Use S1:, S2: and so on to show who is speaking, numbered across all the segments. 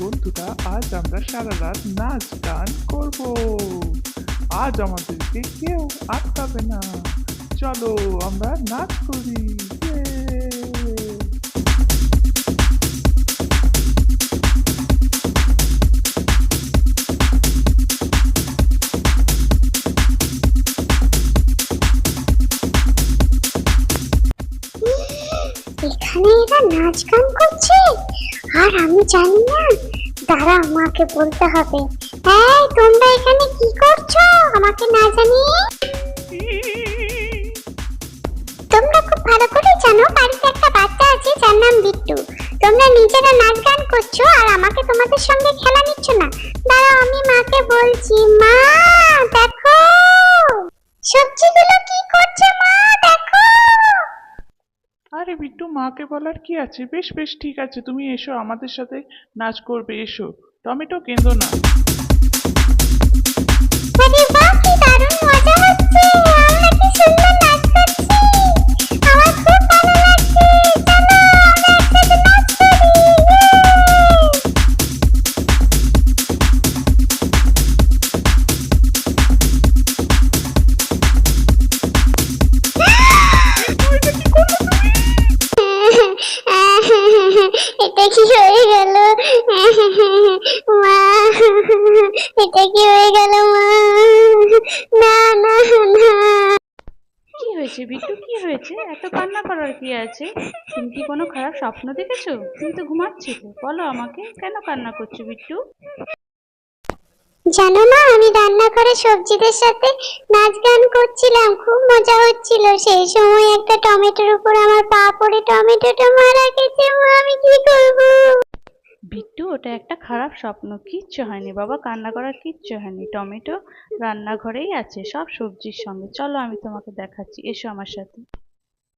S1: বন্ধুরা, আজ আমরা সারা রাত নাচ গান করব। আজ আমাদেরকে কেউ আটকাবে না। চলো আমরা নাচ করি!
S2: এখানে এরা নাচ গান করছে? আর আমি জানি না। দাঁড়া, আমাকে বলতে হবে। এই, তোমরা এখানে কি করছ? আমাকে না জানিয়ে? তোমরা খুব ভালো করে জানো, বাড়িতে একটা বাচ্চা আছে, যার নাম বিট্টু। তোমরা নিজেরা নাচ গান করছ, আর আমাকে তোমাদের সঙ্গে খেলা নিচ্ছ না। দাঁড়াও, আমি মাকে বলছি, মা!
S1: আরে বিট্টু মাকে বলার কি আছে? বেশ বেশ, ঠিক আছে, তুমি এসো, আমাদের সাথে নাচ করবে, এসো। টমেটো কেঁদো না।
S2: মা এটা কি হয়ে গেল মা? না না না।
S3: কি হয়েছে বিট্টু? কি হয়েছে? এত কান্না করার কি আছে? তুমি কি কোনো খারাপ স্বপ্ন দেখেছ? তুমি তো ঘুমাচ্ছিলে বলো আমাকে কেন কান্না করছ বিট্টু?
S2: জানো না আমি রান্নাঘরে সবজিদের সাথে নাচ গান করছিলাম। খুব মজা হচ্ছিল। সেই সময় একটা টমেটোর উপর আমার পা পড়ে টমেটোটা মারা গেছে আমি কি করব?
S3: বিট্টু ওটা একটা খারাপ স্বপ্ন, কিচ্ছু হয়নি বাবা, কান্না করার কিচ্ছু হয়নি। টমেটো রান্নাঘরেই আছে, সব সবজির সঙ্গে। চলো আমি তোমাকে দেখাচ্ছি, এসো আমার সাথে।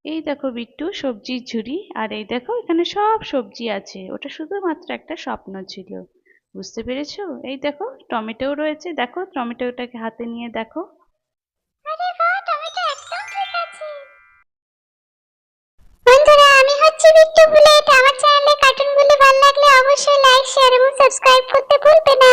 S3: এই দেখো বিট্টু, সবজির ঝুড়ি, আর এই দেখো এখানে সব সবজি আছে। ওটা শুধুমাত্র একটা স্বপ্ন ছিল। বুঝতে পেরেছ? এই দেখো, টমেটোও রয়েছে। দেখো, টমেটোটাকে হাতে নিয়ে দেখো। চ্যানেল সাবস্ক্রাইব করতে ভুলবে না।